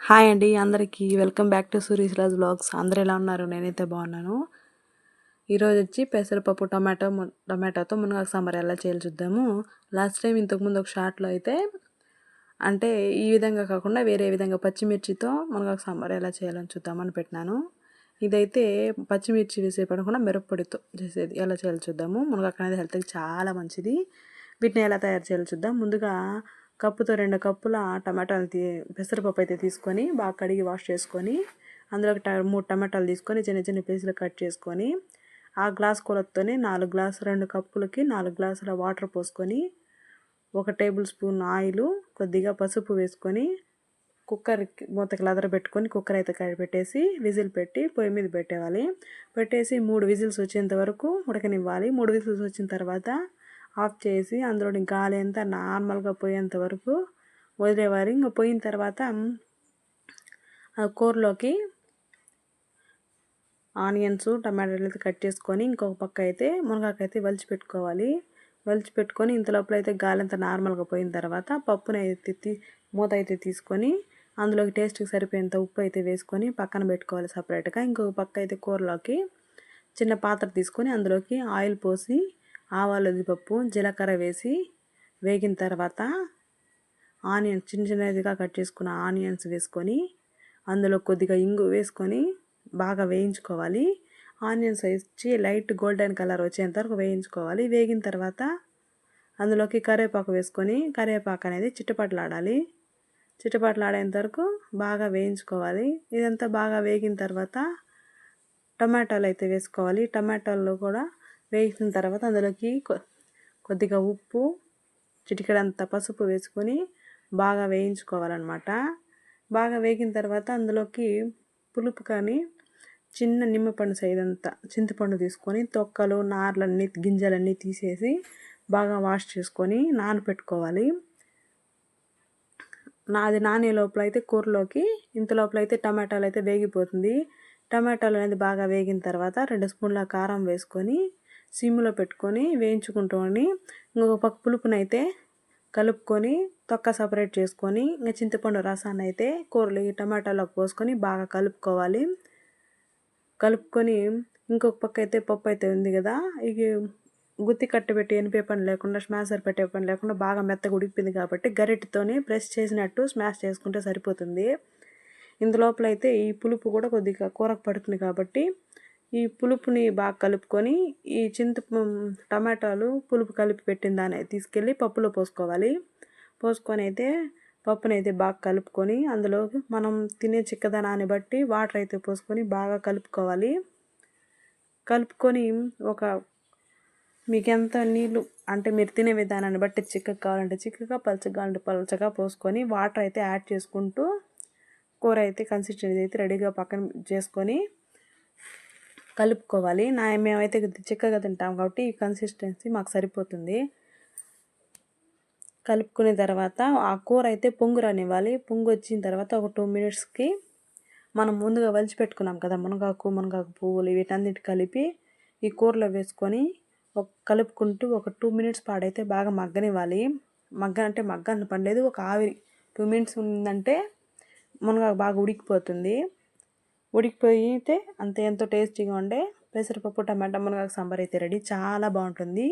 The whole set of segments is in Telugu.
హాయ్ అండి అందరికీ. Welcome back to Suri's Raj blogs అందరు ఎలా ఉన్నారు? నేనైతే బాగున్నాను. ఈరోజు వచ్చి పెసరపప్పు టమాటో టమాటోతో మునగాకు సాంబార్ ఎలా చేయాలి చూద్దాము. లాస్ట్ టైం ఇంతకుముందు ఒక షార్ట్లో అయితే అంటే ఈ విధంగా కాకుండా వేరే విధంగా పచ్చిమిర్చితో మునగాకు సాంబార్ ఎలా చేయాలని చూద్దామని పెట్టినాను. ఇదైతే పచ్చిమిర్చి వేసే పడకుండా మిరప్పొడితో చేసేది. ఎలా చేయాలి చూద్దాము. మునగాకు అనేది హెల్త్కి చాలా మంచిది. వీటిని ఎలా తయారు చేయాలో చూద్దాం. ముందుగా కప్పుతో రెండు కప్పుల టమాటాలు తీ పెసరపప్పు అయితే తీసుకొని బాగా కడిగి వాష్ చేసుకొని అందులో ట- మూడు టమాటాలు తీసుకొని చిన్న చిన్న పీసులు కట్ చేసుకొని ఆ గ్లాస్ కొలతోనే నాలుగు గ్లాసు రెండు కప్పులకి నాలుగు గ్లాసుల వాటర్ పోసుకొని ఒక టేబుల్ స్పూన్ ఆయిల్ కొద్దిగా పసుపు వేసుకొని కుక్కర్కి మూతకి లదర పెట్టుకొని కుక్కర్ అయితే కడి పెట్టేసి విజిల్ పెట్టి పొయ్యి మీద పెట్టేవాలి పెట్టేసి మూడు విజిల్స్ వచ్చేంత వరకు ఉడకనివ్వాలి. మూడు విజిల్స్ వచ్చిన తర్వాత ఆఫ్ చేసి అందులోని గాలి అంతా నార్మల్గా పోయేంత వరకు వదిలేవారు. ఇంకా పోయిన తర్వాత ఆ కూరలోకి ఆనియన్స్ టమాటాలు అయితే కట్ చేసుకొని ఇంకొక పక్క అయితే మునగాకైతే వలిచి పెట్టుకోవాలి. వలిచి పెట్టుకొని ఇంత లోపల అయితే గాలి అంతా నార్మల్గా పోయిన తర్వాత పప్పుని అయితే మూత అయితే తీసుకొని అందులోకి టేస్ట్కి సరిపోయేంత ఉప్పు అయితే వేసుకొని పక్కన పెట్టుకోవాలి సపరేట్గా ఇంకొక పక్క అయితే కూరలోకి చిన్న పాత్ర తీసుకొని అందులోకి ఆయిల్ పోసి ఆవాలు ఉద్దిపప్పు జీలకర్ర వేసి వేగిన తర్వాత ఆనియన్స్ చిన్న చిన్నదిగా కట్ చేసుకున్న ఆనియన్స్ వేసుకొని అందులో కొద్దిగా ఇంగు వేసుకొని బాగా వేయించుకోవాలి. ఆనియన్స్ వచ్చి లైట్ గోల్డెన్ కలర్ వచ్చేంత వరకు వేయించుకోవాలి. వేగిన తర్వాత అందులోకి కరివేపాకు వేసుకొని కరివేపాకు అనేది చిట్టపట్లాడాలి చిట్టపట్లాడేంత వరకు బాగా వేయించుకోవాలి. ఇదంతా బాగా వేగిన తర్వాత టమాటాలు అయితే వేసుకోవాలి. టమాటాల్లో కూడా వేసిన తర్వాత అందులోకి కొ- కొద్దిగా ఉప్పు చిటికెడంత పసుపు వేసుకొని బాగా వేయించుకోవాలన్నమాట. బాగా వేగిన తర్వాత అందులోకి పులుపు కానీ చిన్న నిమ్మపండు సైజ్ అంతా చింతపండు తీసుకొని తొక్కలు నార్లన్నీ గింజలన్నీ తీసేసి బాగా వాష్ చేసుకొని నానబెట్టుకోవాలి నాది నానే లోపల అయితే కూరలోకి ఇంత లోపల అయితే టమాటాలు అయితే వేగిపోతుంది. టమాటాలు అనేది బాగా వేగిన తర్వాత రెండు స్పూన్ల కారం వేసుకొని సిమ్లో పెట్టుకొని వేయించుకుంటామని ఇంకొక పక్క పులుపునైతే కలుపుకొని తొక్క సపరేట్ చేసుకొని ఇంకా చింతపండు రసాన్ని అయితే కూరలు ఈ టమాటాలోకి పోసుకొని బాగా కలుపుకోవాలి. కలుపుకొని ఇంకొక పక్క అయితే పప్పు అయితే ఉంది కదా ఇక గుత్తి కట్టబెట్టి ఎనిపే పని లేకుండా స్మాషర్ పెట్టే పని లేకుండా బాగా మెత్తగా ఉడికిపోయింది కాబట్టి గరిటెతోనే ప్రెస్ చేసినట్టు స్మాష్ చేసుకుంటే సరిపోతుంది. ఇందులోపల అయితే ఈ పులుపు కూడా కొద్దిగా కూరకు పడుతుంది కాబట్టి ఈ పులుపుని బాగా కలుపుకొని ఈ చింత టమాటాలు పులుపు కలిపి పెట్టిన దాన్ని తీసుకెళ్ళి పప్పులో పోసుకోవాలి. పోసుకొని అయితే పప్పుని అయితే బాగా కలుపుకొని అందులో మనం తినే చిక్కదనాన్ని బట్టి వాటర్ అయితే పోసుకొని బాగా కలుపుకోవాలి. కలుపుకొని ఒక మీకు ఎంత నీళ్ళు అంటే మీరు తినే విధానాన్ని బట్టి చిక్కగా కావాలంటే చిక్కగా పలచగా కావాలంటే పలచగా పోసుకొని వాటర్ అయితే యాడ్ చేసుకుంటూ కూర అయితే కన్సిస్టెన్సీ అయితే రెడీగా పక్కన చేసుకొని కలుపుకోవాలి. నా మేమైతే చిక్కగా తింటాం కాబట్టి ఈ కన్సిస్టెన్సీ మాకు సరిపోతుంది. కలుపుకున్న తర్వాత ఆ కూర అయితే పొంగు రానివ్వాలి పొంగు వచ్చిన తర్వాత ఒక టూ మినిట్స్కి మనం ముందుగా వలిచి పెట్టుకున్నాం కదా మునగాకు మునగాకు పువ్వులు వీటన్నిటి కలిపి ఈ కూరలో వేసుకొని ఒక కలుపుకుంటూ ఒక టూ మినిట్స్ పాడైతే బాగా మగ్గనివ్వాలి. మగ్గ అంటే మగ్గని పండేది ఒక ఆవిరి టూ మినిట్స్ ఉందంటే మునగాకు బాగా ఉడికిపోతుంది. ఉడికిపోయితే అంతే ఎంతో టేస్టీగా ఉండే పెసరపప్పు టమాటా మునగాకు సాంబార్ అయితే రెడీ. చాలా బాగుంటుంది.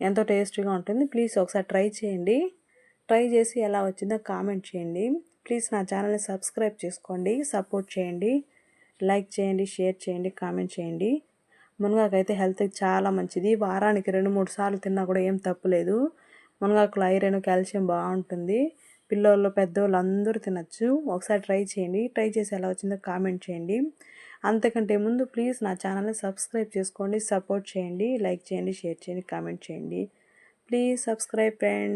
ఎంతో టేస్టీగా ఉంటుంది. ప్లీజ్ ఒకసారి ట్రై చేయండి. ట్రై చేసి ఎలా వచ్చిందో కామెంట్ చేయండి. ప్లీజ్ నా ఛానల్ని సబ్స్క్రైబ్ చేసుకోండి సపోర్ట్ చేయండి లైక్ చేయండి షేర్ చేయండి కామెంట్ చేయండి. మునగాకైతే హెల్త్కి చాలా మంచిది. వారానికి రెండు మూడు సార్లు తిన్నా కూడా ఏం తప్పులేదు మునగాకులో ఐరన్ కాల్షియం బాగుంటుంది. పిల్లోళ్ళు పెద్దోళ్ళు అందరూ తినచ్చు. ఒకసారి ట్రై చేయండి. ట్రై చేసి ఎలా వచ్చిందో కామెంట్ చేయండి. అంతకంటే ముందు ప్లీజ్ నా ఛానల్ని సబ్స్క్రైబ్ చేసుకోండి సపోర్ట్ చేయండి లైక్ చేయండి షేర్ చేయండి కామెంట్ చేయండి. Please subscribe friend